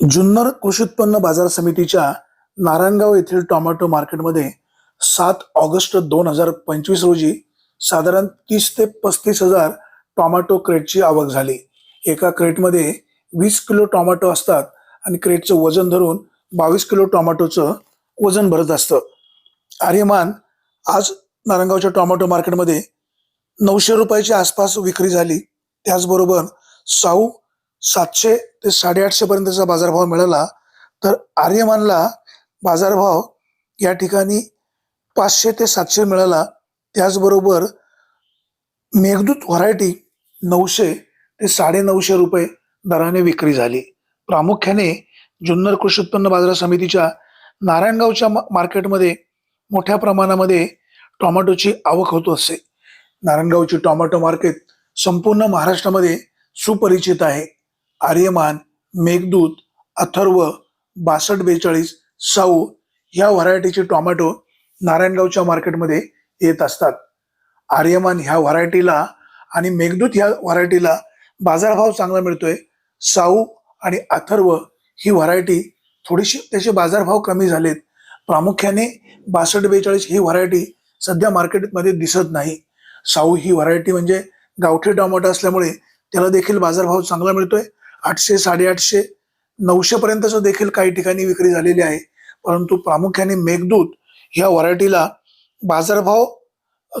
जुन्नर कृषी उत्पन्न बाजार समितीच्या नारायणगाव येथील टोमॅटो मार्केटमध्ये सात ऑगस्ट दोन हजार पंचवीस रोजी साधारण तीस ते पस्तीस हजार टोमॅटो क्रेटची आवक झाली. एका क्रेटमध्ये वीस किलो टोमॅटो असतात आणि क्रेटचं वजन धरून बावीस किलो टोमॅटोचं वजन भरत असतं. आर्यमान आज नारायणगावच्या टोमॅटो मार्केटमध्ये नऊशे रुपयाच्या आसपास विक्री झाली. त्याचबरोबर साऊ सातशे ते साडेआठशे पर्यंतचा बाजारभाव मिळाला तर आर्यमानला बाजारभाव या ठिकाणी पाचशे ते सातशे मिळाला. त्याचबरोबर मेघदूत व्हरायटी नऊशे ते साडेनऊशे रुपये दराने विक्री झाली. प्रामुख्याने जुन्नर कृषी उत्पन्न बाजार समितीच्या नारायणगावच्या मा- मार्केटमध्ये मोठ्या प्रमाणामध्ये टोमॅटोची आवक होत असते नारायणगावची टोमॅटो मार्केट संपूर्ण महाराष्ट्रामध्ये सुपरिचित आहे. आर्यमान मेघदूत अथर्व बासष्ट बेचाळीस साऊ ह्या व्हरायटीचे टोमॅटो नारायणगावच्या मार्केटमध्ये येत असतात. आर्यमान ह्या व्हरायटीला आणि मेघदूत ह्या व्हरायटीला बाजारभाव चांगला मिळतोय. साऊ आणि अथर्व ही व्हरायटी थोडीशी त्याचे बाजारभाव कमी झालेत. प्रामुख्याने बासष्ट बेचाळीस ही व्हरायटी सध्या मार्केटमध्ये दिसत नाही. साऊ ही व्हरायटी म्हणजे गावठी टोमॅटो असल्यामुळे त्याला देखील बाजारभाव चांगला मिळतोय. आठशे साडेआठशे नऊशे पर्यंतच देखील काही ठिकाणी विक्री झालेली आहे. परंतु प्रामुख्याने मेघदूत ह्या व्हरायटीला बाजारभाव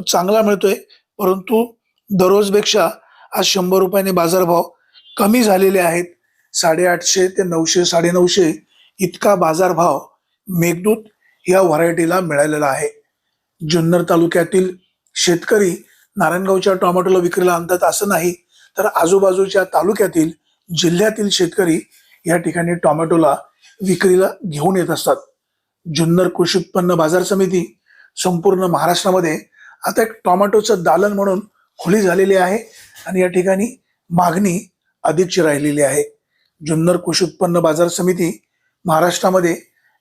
चांगला मिळतोय. परंतु दररोजपेक्षा आज शंभर रुपयाने बाजारभाव कमी झालेले आहेत. साडेआठशे ते नऊशे साडेनऊशे इतका बाजारभाव मेघदूत या व्हरायटीला मिळालेला आहे. जुन्नर तालुक्यातील शेतकरी नारायणगावच्या टोमॅटोला विक्रीला आणतात असं नाही तर आजूबाजूच्या तालुक्यातील जिल्ह्यातील शेतकरी या ठिकाणी टोमॅटोला विक्रीला घेऊन येत असतात. जुन्नर कृषी उत्पन्न बाजार समिती संपूर्ण महाराष्ट्रामध्ये आता एक टोमॅटोचं दालन म्हणून खुली झालेली आहे आणि या ठिकाणी मागणी अधिकची राहिलेली आहे. जुन्नर कृषी उत्पन्न बाजार समिती महाराष्ट्रामध्ये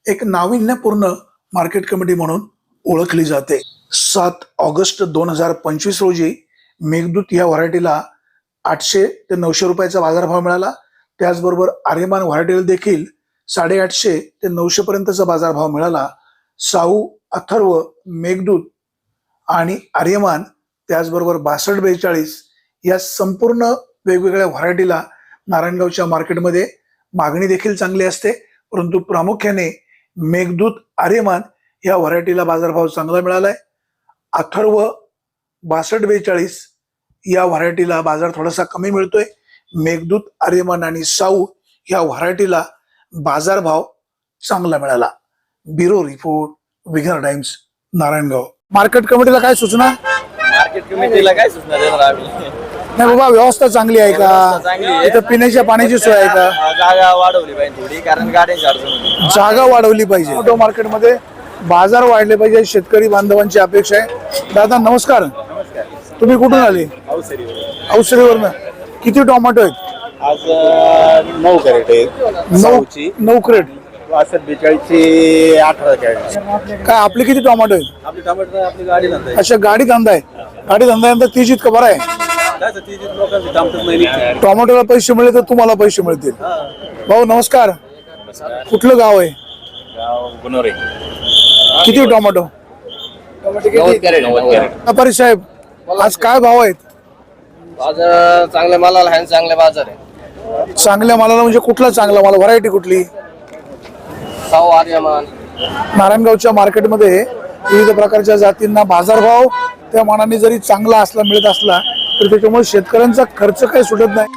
एक नाविन्यपूर्ण मार्केट कमिटी म्हणून ओळखली जाते. सात ऑगस्ट दोन हजार पंचवीस रोजी मेघदूत या व्हरायटीला आठशे ते नऊशे रुपयाचा बाजारभाव मिळाला. त्याचबरोबर आर्यमान व्हरायटीला देखील साडेआठशे ते नऊशे पर्यंतचा बाजारभाव मिळाला. साऊ अथर्व मेघदूत आणि आर्यमान त्याचबरोबर बासष्ट बेचाळीस या संपूर्ण वेगवेगळ्या व्हरायटीला नारायणगावच्या मार्केटमध्ये मागणी देखील चांगली असते. परंतु प्रामुख्याने मेघदूत आर्यमान या व्हरायटीला बाजारभाव चांगला मिळाला आहे अथर्व बासष्ट बेचाळीस या व्हरायटीला बाजार थोडासा कमी मिळतोय. मेघदूत आर्यमान आणि साऊ या व्हरायटीला बाजारभाव चांगला मिळाला. ब्युरो रिपोर्ट विघर टाइम्स नारायणगाव. मार्केट कमिटीला काय सूचना? मार्केट कमिटीला काय सूचना देणार आम्ही? नाही बाबा व्यवस्था चांगली आहे का. इथं पिण्याच्या पाण्याची सोय आहे का? जागा वाढवली पाहिजे थोडी कारण गाड्यांची अडचण जागा वाढवली पाहिजे. ऑटो मार्केटमध्ये बाजार वाढले पाहिजे शेतकरी बांधवांची अपेक्षा आहे. दादा नमस्कार. तुम्ही कुठून आले? औसरीवरनं. किती टोमॅटो आहेत? आज अं, नऊ कॅरेट आहे नऊ नऊ क्रेट. बासष्ट बेचाळीसची अठरा कॅरेट काय आपले किती टोमॅटो आहेत? आपली टमाटर आपली गाडी नंतर अशा गाडी धंदा आहे. गाडी धंद्यानंतर तीच इतकं बरं आहे. लोकांची थांबतच नाही टोमॅटोला पैसे मिळले तर तुम्हाला पैसे मिळतील. भाऊ नमस्कार. कुठलं गाव आहे? किती टोमॅटो? व्यापारी साहेब आज काय भाव आहेत? बाजार चांगल्या मालाला आहे चांगले बाजार आहे. चांगल्या मालाला म्हणजे कुठला चांगला माल? व्हरायटी कुठली? साऊ आर्यमान. नारायणगावच्या मार्केटमध्ये विविध प्रकारच्या जातींना बाजारभाव त्या मानाने जरी चांगला असला मिळत असला तर त्याच्यामुळे शेतकऱ्यांचा खर्च काही सुटत नाही.